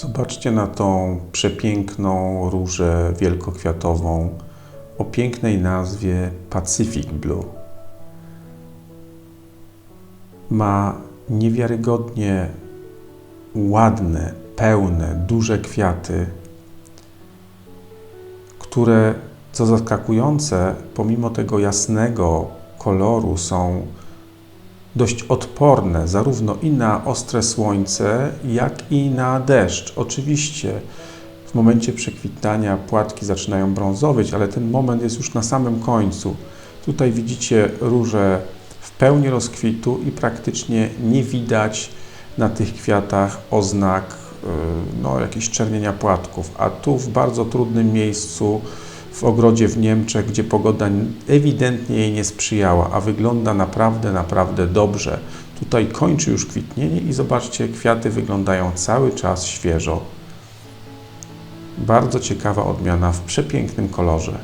Zobaczcie na tą przepiękną różę wielkokwiatową o pięknej nazwie Pacific Blue. Ma niewiarygodnie ładne, pełne, duże kwiaty, które, co zaskakujące, pomimo tego jasnego koloru, są dość odporne zarówno i na ostre słońce, jak i na deszcz. Oczywiście w momencie przekwitania płatki zaczynają brązowieć, ale ten moment jest już na samym końcu. Tutaj widzicie róże w pełni rozkwitu i praktycznie nie widać na tych kwiatach oznak yy, no, jakiegoś czernienia płatków. A tu w bardzo trudnym miejscu w ogrodzie w Niemczech, gdzie pogoda ewidentnie jej nie sprzyjała, a wygląda naprawdę, naprawdę dobrze. Tutaj kończy już kwitnienie i zobaczcie, kwiaty wyglądają cały czas świeżo. Bardzo ciekawa odmiana w przepięknym kolorze.